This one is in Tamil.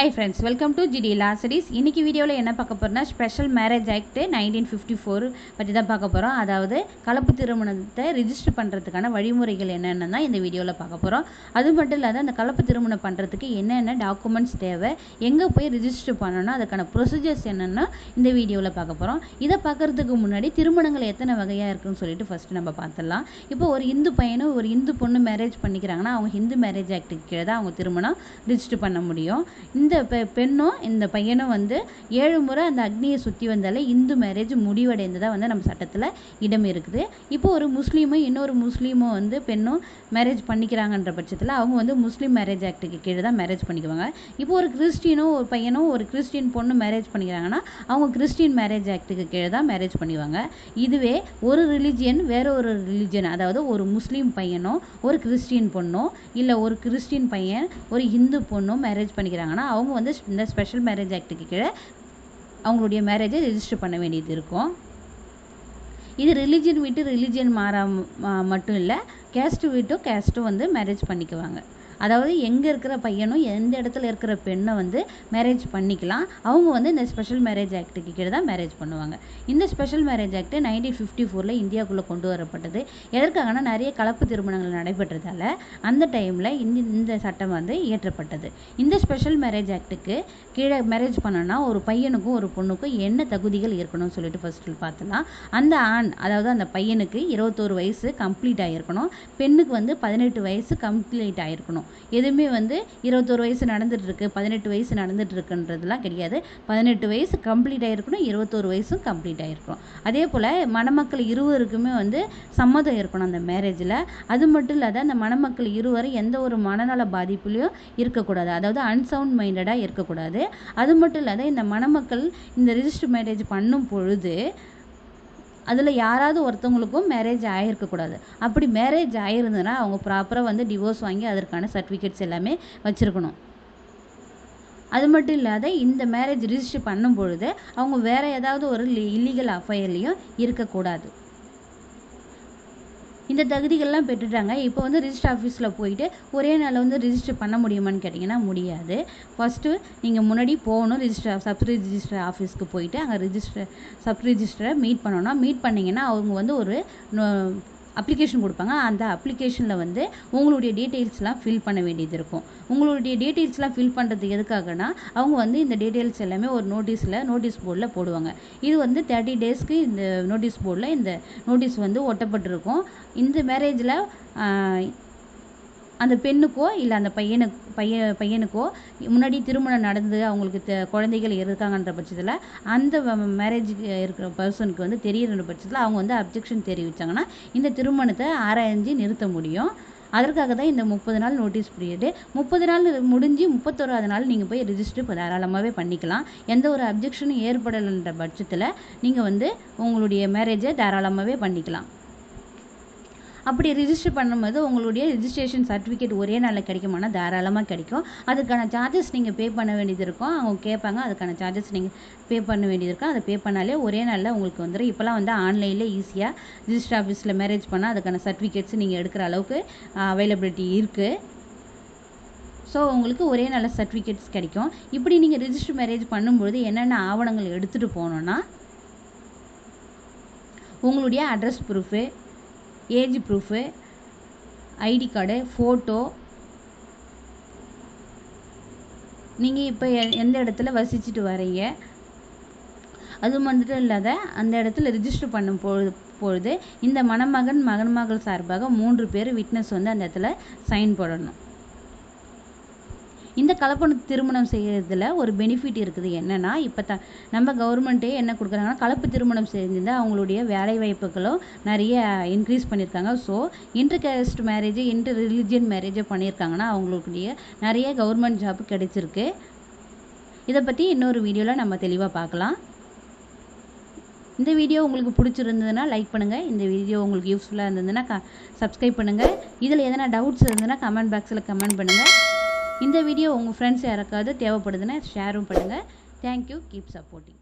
Hi friends welcome to GD Lazarus இன்னைக்கு வீடியோவில் என்ன பார்க்க போகிறோம்னா special marriage act nineteen fifty four பற்றி தான் பார்க்க போகிறோம் அதாவது கலப்பு திருமணத்தை ரிஜிஸ்டர் பண்ணுறதுக்கான வழிமுறைகள் என்னென்னு தான் இந்த வீடியோவில் பார்க்க போகிறோம் அது மட்டும் இல்லாத அந்த கலப்பு திருமணம் பண்ணுறதுக்கு என்னென்ன டாக்குமெண்ட்ஸ் தேவை எங்கே போய் ரிஜிஸ்டர் பண்ணணும் அதுக்கான ப்ரொசீஜர்ஸ் என்னென்னா இந்த வீடியோவில் பார்க்க போகிறோம் இதை பார்க்குறதுக்கு முன்னாடி திருமணங்கள் எத்தனை வகையாக இருக்குன்னு சொல்லிட்டு ஃபஸ்ட்டு நம்ம பார்த்துடலாம். இப்போ ஒரு இந்து பையனும் ஒரு இந்து பொண்ணு மேரேஜ் பண்ணிக்கிறாங்கன்னா அவங்க ஹிந்து மேரேஜ் ஆக்டுக்கு கீழே தான் அவங்க திருமணம் ரிஜிஸ்டர் பண்ண முடியும். இந்த பெ பெண்ணும் இந்த பையனும் வந்து ஏழு முறை அந்த அக்னியை சுற்றி வந்தாலே இந்து மேரேஜ் முடிவடைந்ததாக வந்து நம்ம சட்டத்தில் இடம் இருக்குது. இப்போ ஒரு முஸ்லீமும் இன்னொரு முஸ்லீமும் வந்து பெண்ணும் மேரேஜ் பண்ணிக்கிறாங்கன்ற பட்சத்தில் அவங்க வந்து முஸ்லீம் மேரேஜ் ஆக்டுக்கு கீழே தான் மேரேஜ் பண்ணிக்குவாங்க. இப்போ ஒரு கிறிஸ்டினும் ஒரு பையனும் ஒரு கிறிஸ்டின் பொண்ணு மேரேஜ் பண்ணிக்கிறாங்கன்னா அவங்க கிறிஸ்டின் மேரேஜ் ஆக்டுக்கு கீழே தான் மேரேஜ் பண்ணிக்குவாங்க இதுவே ஒரு ரிலிஜியன் வேற ஒரு ரிலிஜியன் அதாவது ஒரு முஸ்லீம் பையனோ ஒரு கிறிஸ்டின் பொண்ணோ இல்லை ஒரு கிறிஸ்டின் பையன் ஒரு இந்து பொண்ணும் மேரேஜ் பண்ணிக்கிறாங்கன்னா அவங்க வந்து இந்த ஸ்பெஷல் மேரேஜ் ஆக்டுக்கு கீழே அவங்களுடைய மேரேஜை ரெஜிஸ்டர் பண்ண வேண்டியது இருக்கும். இது ரிலிஜியன் விட்டு ரிலிஜியன் மாறா மட்டும் இல்லை கேஸ்ட்டு விட்டும் கேஸ்ட்டும் வந்து மேரேஜ் பண்ணிக்குவாங்க. அதாவது எங்கே இருக்கிற பையனும் எந்த இடத்துல இருக்கிற பெண்ணை வந்து மேரேஜ் பண்ணிக்கலாம். அவங்க வந்து இந்த ஸ்பெஷல் மேரேஜ் ஆக்ட்டுக்கு கீழே தான் மேரேஜ் பண்ணுவாங்க. இந்த special marriage act nineteen fifty ஃபோரில் இந்தியாவுக்குள்ளே கொண்டு வரப்பட்டது. எதற்காகனா நிறைய கலப்பு திருமணங்கள் நடைபெற்றதால் அந்த டைமில் இந்த இந்த சட்டம் வந்து இயற்றப்பட்டது. இந்த ஸ்பெஷல் மேரேஜ் ஆக்ட்டுக்கு கீழே மேரேஜ் பண்ணோன்னா ஒரு பையனுக்கும் ஒரு பொண்ணுக்கும் என்ன தகுதிகள் இருக்கணும்னு சொல்லிட்டு ஃபஸ்ட்டு பார்த்தலாம். அந்த ஆண் அதாவது அந்த பையனுக்கு இருபத்தோரு வயசு கம்ப்ளீட் ஆகிருக்கணும் பெண்ணுக்கு வந்து பதினெட்டு வயசு கம்ப்ளீட் ஆகிருக்கணும் எதுவுமே வந்து இருபத்தோரு வயசு நடந்துகிட்ருக்கு பதினெட்டு வயசு நடந்துகிட்ருக்குன்றதுலாம் கிடையாது. பதினெட்டு வயசு கம்ப்ளீட் ஆகிருக்கணும் இருபத்தோரு வயசும் கம்ப்ளீட் ஆகிருக்கணும் அதே போல் மணமக்கள் இருவருக்குமே வந்து சம்மதம் இருக்கணும் அந்த மேரேஜில் அது மட்டும் இல்லாத அந்த மணமக்கள் இருவரும் எந்த ஒரு மனநல பாதிப்புலையும் இருக்கக்கூடாது. அதாவது அன்சவுண்ட் மைண்டடாக இருக்கக்கூடாது. அது மட்டும் இல்லாத இந்த மணமக்கள் இந்த ரிஜிஸ்டர் மேரேஜ் பண்ணும் பொழுது அதில் யாராவது ஒருத்தவங்களுக்கும் மேரேஜ் ஆகிருக்கக்கூடாது அப்படி மேரேஜ் ஆகிருந்ததுன்னா அவங்க ப்ராப்பராக வந்து டிவோர்ஸ் வாங்கி அதற்கான சர்டிஃபிகேட்ஸ் எல்லாமே வச்சுருக்கணும். அது மட்டும் இல்லாத இந்த மேரேஜ் ரிஜிஸ்டர் பண்ணும் பொழுது அவங்க வேறு ஏதாவது ஒரு இல்லீகல் அஃபையர்லேயும் இருக்கக்கூடாது. இந்த தகுதிகள்லாம் பெற்றுட்டாங்க. இப்போ வந்து ரிஜிஸ்டர் ஆஃபீஸில் போயிட்டு ஒரே நாளில் வந்து ரிஜிஸ்டர் பண்ண முடியுமான்னு கேட்டிங்கன்னா முடியாது. ஃபஸ்ட்டு நீங்கள் முன்னாடி போகணும் ரிஜிஸ்டர் சப் ரிஜிஸ்டர் ஆஃபீஸ்க்கு போயிட்டு அங்கே ரிஜிஸ்டர் சப் ரிஜிஸ்டரை மீட் பண்ணணும். மீட் பண்ணிங்கன்னா அவங்க வந்து ஒரு அப்ளிகேஷன் கொடுப்பாங்க. அந்த அப்ளிகேஷனில் வந்து உங்களுடைய டீட்டெயில்ஸ்லாம் ஃபில் பண்ண வேண்டியது இருக்கும். உங்களுடைய டீட்டெயில்ஸ்லாம் ஃபில் பண்ணுறது எதுக்காகனா அவங்க வந்து இந்த டீட்டெயில்ஸ் எல்லாமே ஒரு நோட்டீஸில் நோட்டீஸ் போர்டில் போடுவாங்க. இது வந்து தேர்ட்டி டேஸ்க்கு இந்த நோட்டீஸ் போர்டில் இந்த நோட்டீஸ் வந்து ஒட்டப்பட்டிருக்கும். இந்த மேரேஜில் அந்த பெண்ணுக்கோ இல்லை அந்த பையனுக்கு பையன் பையனுக்கோ முன்னாடி திருமணம் நடந்து அவங்களுக்கு தெ குழந்தைகள் இருக்காங்கன்ற பட்சத்தில் அந்த மேரேஜுக்கு இருக்கிற பர்சனுக்கு வந்து தெரியிற பட்சத்தில் அவங்க வந்து அப்ஜெக்ஷன் தெரிவித்தாங்கன்னா இந்த திருமணத்தை ஆராய்ஞ்சு நிறுத்த முடியும். அதற்காக தான் இந்த முப்பது நாள் நோட்டீஸ் பீரியடு முப்பது நாள் முடிஞ்சு முப்பத்தோராது நாள் நீங்கள் போய் ரிஜிஸ்டர் இப்போ தாராளமாகவே பண்ணிக்கலாம். எந்த ஒரு அப்ஜெக்ஷனும் ஏற்படலைன்ற பட்சத்தில் நீங்கள் வந்து உங்களுடைய மேரேஜை தாராளமாகவே பண்ணிக்கலாம். அப்படி ரிஜிஸ்டர் பண்ணும்போது உங்களுடைய ரிஜிஸ்ட்ரேஷன் சர்டிஃபிகேட் ஒரே நாளில் கிடைக்குமானா தாராளமாக கிடைக்கும். அதுக்கான சார்ஜஸ் நீங்கள் பே பண்ண வேண்டியது இருக்கும். அவங்க கேட்பாங்க அதுக்கான சார்ஜஸ் நீங்கள் பே பண்ண வேண்டியது இருக்கும். அதை பே பண்ணாலே ஒரே நாளில் உங்களுக்கு வந்துடும் இப்போலாம் வந்து ஆன்லைனில் ஈஸியாக ரிஜிஸ்டர் ஆஃபீஸில் மேரேஜ் பண்ணால் அதுக்கான சர்டிஃபிகேட்ஸ் நீங்கள் எடுக்கிற அளவுக்கு அவைலபிலிட்டி இருக்குது ஸோ உங்களுக்கு ஒரே நல்ல சர்டிஃபிகேட்ஸ் கிடைக்கும். இப்படி நீங்கள் ரிஜிஸ்டர் மேரேஜ் பண்ணும்பொழுது என்னென்ன ஆவணங்கள் எடுத்துகிட்டு போகணுன்னா உங்களுடைய address proof age proof ID card photo. நீங்கள் இப்போ எந்த இடத்துல வசிச்சுட்டு வரீங்க? அது மட்டும் இல்லாத அந்த இடத்துல ரிஜிஸ்டர் பண்ணும் பொழுது பொழுது இந்த மணமகன் மகன்மகள் சார்பாக மூன்று பேர் விட்னஸ் வந்து அந்த இடத்துல சைன் போடணும். இந்த கலப்பண திருமணம் செய்கிறதுல ஒரு பெனிஃபிட் இருக்குது. என்னென்னா இப்போ த நம்ம கவர்மெண்ட்டே என்ன கொடுக்குறாங்கன்னா கலப்பு திருமணம் செஞ்சிருந்தால் அவங்களுடைய வேலை வாய்ப்புகளும் நிறைய இன்க்ரீஸ் பண்ணியிருக்காங்க. So inter caste marriage inter religion மேரேஜை பண்ணியிருக்காங்கன்னா அவங்களுடைய நிறைய கவர்மெண்ட் ஜாப் கிடைச்சிருக்கு. இதை பற்றி இன்னொரு வீடியோவில் நம்ம தெளிவாக பார்க்கலாம். இந்த வீடியோ உங்களுக்கு பிடிச்சிருந்ததுன்னா லைக் பண்ணுங்கள் இந்த வீடியோ உங்களுக்கு யூஸ்ஃபுல்லாக இருந்ததுன்னா க சப்ஸ்கிரைப் பண்ணுங்கள் இதில் எதனா டவுட்ஸ் இருந்ததுன்னா கமெண்ட் பாக்ஸில் கமெண்ட் பண்ணுங்கள் இந்த வீடியோ உங்கள் ஃப்ரெண்ட்ஸ் யாருக்காவது தேவைப்படுதுன்னா ஷேரும் பண்ணுங்கள் தேங்க்யூ கீப் சப்போர்ட்டிங்